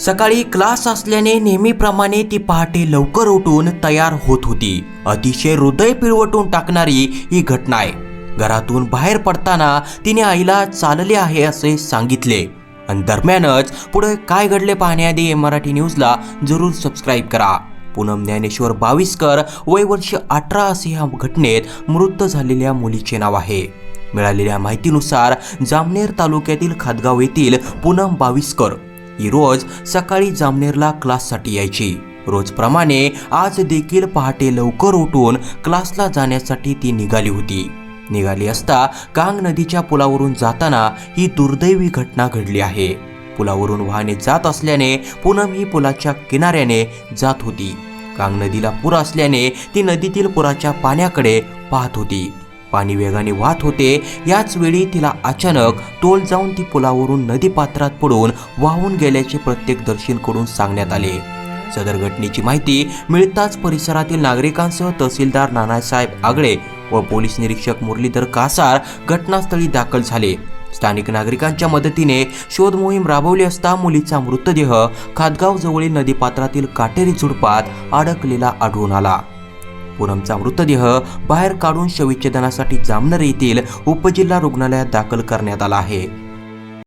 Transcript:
सकाळी क्लास असल्याने नेहमीप्रमाणे ती पहाटे लवकर उठून तयार होत होती. अतिशय हृदय पिळवटून टाकणारी ही घटना आहे. घरातून बाहेर पडताना तिने आईला चालले आहे असे सांगितले. आणि दरम्यानच पुढे काय घडले पाहण्याआधी एम मराठी न्यूजला जरूर सबस्क्राईब करा. पूनम ज्ञानेश्वर बावीसकर वय वर्ष अठरा असे ह्या घटनेत मृत झालेल्या मुलीचे नाव आहे. मिळालेल्या माहितीनुसार जामनेर तालुक्यातील खादगाव येथील पूनम बावीसकर ही रोज सकाळी जामनेरला क्लाससाठी यायची. रोजप्रमाणे आज देखील पहाटे लवकर उठून क्लासला जाण्यासाठी ती निघाली होती. निघाली असता कांग नदीच्या पुलावरून जाताना ही दुर्दैवी घटना घडली आहे. पुलावरून वाहने जात असल्याने पूनम ही पुलाच्या किनाऱ्याने जात होती. कांग नदीला पूर असल्याने ती नदीतील पुराच्या पाण्याकडे पाहत होती. पाणी वेगाने वाहत होते. याच वेळी तिला अचानक तोल जाऊन ती पुलावरून नदी पात्रात पडून वाहून गेल्याचे प्रत्यक्षदर्शींकडून सांगण्यात आले. सदर घटनेची माहिती मिळताच परिसरातील नागरिकांसह तहसीलदार नानासाहेब आगळे व पोलीस निरीक्षक मुरलीधर कासार घटनास्थळी दाखल झाले. स्थानिक नागरिकांच्या मदतीने शोध मोहीम राबवली असता मुलीचा मृतदेह खातगाव जवळील नदीपात्रातील काटेरी झुडपात अडकलेला आढळून आला. पूनमचा मृतदेह बाहेर काढून शवविच्छेदनासाठी जामनर येथील उपजिल्हा रुग्णालयात दाखल करण्यात आला आहे.